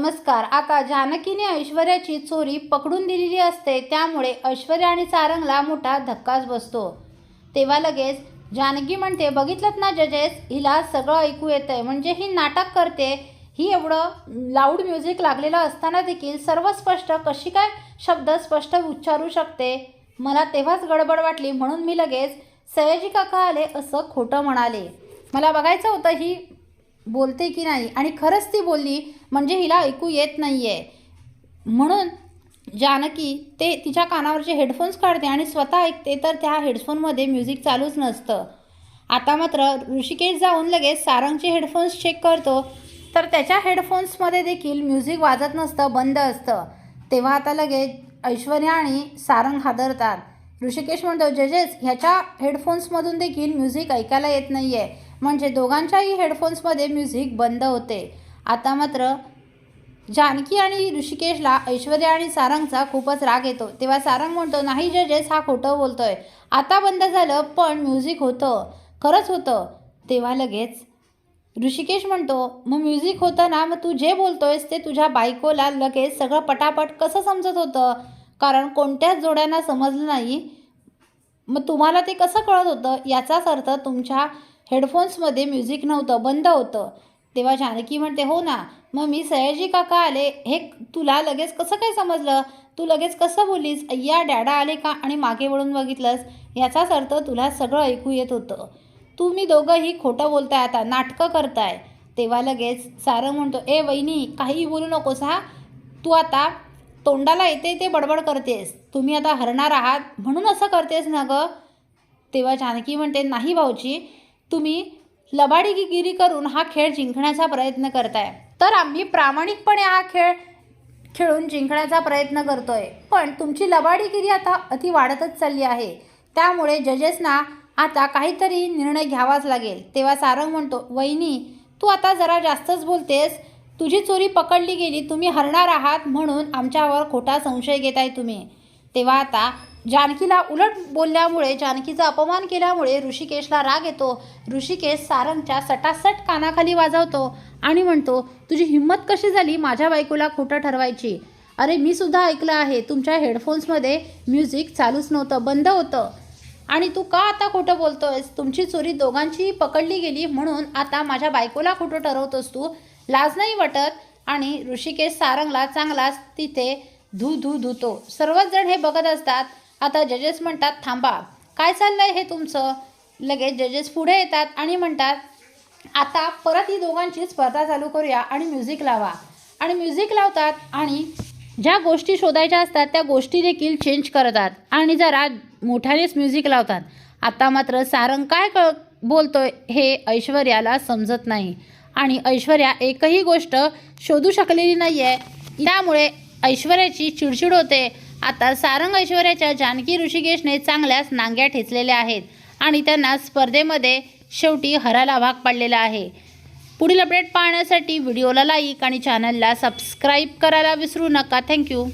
नमस्कार. आता जानकीने ऐश्वर्याची चोरी पकडून दिलेली असते त्यामुळे ऐश्वर्या आणि सारंगला मोठा धक्काच बसतो. तेव्हा लगेच जानकी म्हणते बघितलं ना जजेस हिला सगळं ऐकू येतंय. म्हणजे ही नाटक करते. ही एवढं लाऊड म्युझिक लागलेलं असताना देखील सर्व स्पष्ट कशी काय शब्द स्पष्ट उच्चारू शकते? मला तेव्हाच गडबड वाटली. म्हणून मी लगेच सयाजी काका आले असं खोटं म्हणाले. मला बघायचं होतं ही बोलते की नाही. आणि खरंच ती बोलली म्हणजे हिला ऐकू येत नाही आहे म्हणून जानकी ते तिच्या कानावरचे हेडफोन्स काढते आणि स्वतः ऐकते तर त्या हेडफोनमध्ये म्युझिक चालूच नसतं. आता मात्र ऋषिकेश जाऊन लगेच सारंगचे हेडफोन्स चेक करतो तर त्याच्या हेडफोन्समध्ये देखील म्युझिक वाजत नसतं बंद असतं. तेव्हा आता लगेच ऐश्वर्या आणि सारंग हादरतात. ऋषिकेश म्हणतो जजेस ह्याच्या हेडफोन्समधून देखील म्युझिक ऐकायला येत नाही आहे म्हणजे दोघांच्याही हेडफोन्समध्ये म्युझिक बंद होते. आता मात्र जानकी आणि ऋषिकेशला ऐश्वर्या आणि सारंगचा खूपच राग येतो. तेव्हा सारंग म्हणतो नाही जजेस हा खोटं बोलतोय. आता बंद झालं पण म्युझिक होतं. खरंच होतं. तेव्हा लगेच ऋषिकेश म्हणतो मग म्युझिक होतं ना मग तू जे बोलतोयस ते तुझ्या बायकोला लगेच सगळं पटापट कसं समजत होतं? कारण कोणत्याच जोड्यांना समजलं नाही. मग तुम्हाला ते कसं कळत होतं? याचाच अर्थ तुमच्या हेडफोन्समध्ये म्युझिक नव्हतं बंद होतं. तेव्हा जानकी म्हणते हो ना मग मी सयाजी काका आले हे तुला लगेच कसं काय समजलं? तू लगेच कसं बोललीस? अय्या डॅडा आले का आणि मागे वळून बघितलंस? याचाच अर्थ तुला सगळं ऐकू येत होतं. तुम्ही दोघंही खोटं बोलताय आता नाटकं करताय. तेव्हा लगेच सारंग म्हणतो ए वहिनी काही बोलू नकोस हा. तू आता तोंडाला येते ते बडबड करतेस. तुम्ही आता हरणार आहात. म्हणून असं करतेस ना गं? तेव्हा जानकी म्हणते नाही भाऊजी तुम्ही लबाडीगिरी करून हा खेळ जिंकण्याचा प्रयत्न करताय. तर आम्ही प्रामाणिकपणे हा खेळ खेळून जिंकण्याचा प्रयत्न करतोय. पण तुमची लबाडीगिरी आता अति वाढतच चालली आहे. त्यामुळे जजेसना आता काहीतरी निर्णय घ्यावाच लागेल. तेव्हा सारंग म्हणतो वहिनी तू आता जरा जास्तच बोलतेस. तुझी चोरी पकडली गेली तुम्ही हरणार आहात म्हणून आमच्यावर खोटा संशय घेताय तुम्ही. तेव्हा आता जानकीला उलट बोलल्यामुळे जानकीचा अपमान केल्यामुळे ऋषिकेशला राग येतो. ऋषिकेश सारंगच्या सटासट कानाखाली वाजवतो आणि म्हणतो तुझी हिंमत कशी झाली माझ्या बायकोला खोटं ठरवायची? अरे मी सुद्धा ऐकलं आहे तुमच्या हेडफोन्समध्ये म्युझिक चालूच नव्हतं बंद होतं. आणि तू का आता खोटं बोलतोयस? तुमची चोरी दोघांचीही पकडली गेली म्हणून आता माझ्या बायकोला खोटं ठरवतोस तू. लाज नाही वाटत? आणि ऋषिकेश सारंगला चांगलाच तिथे धू धू धुतो. सर्वच जण हे बघत असतात. आता जजेस म्हणतात थांबा काय चाललंय हे तुमचं? लगेच जजेस पुढे येतात आणि म्हणतात आता परत ही दोघांची स्पर्धा चालू करूया आणि म्युझिक लावा. आणि म्युझिक लावतात आणि ज्या गोष्टी शोधायच्या असतात त्या गोष्टी देखील चेंज करतात आणि जरा मोठ्यानेच म्युझिक लावतात. आता मात्र सारंग काय क बोलतोय हे ऐश्वर्याला समजत नाही. आणि ऐश्वर्या एकही गोष्ट शोधू शकलेली नाही आहे त्यामुळे ऐश्वर्याची चिडचिड होते. आता सारंग ऐश्वर्याच्या जानकी ऋषिकेशने चांगल्याच नांग्या ठेचलेल्या आहेत आणि त्यांना स्पर्धेमध्ये शेवटी हराला भाग पाडलेला आहे. पुढील अपडेट पाहण्यासाठी व्हिडिओला लाईक आणि चॅनलला सबस्क्राईब करायला विसरू नका. थँक्यू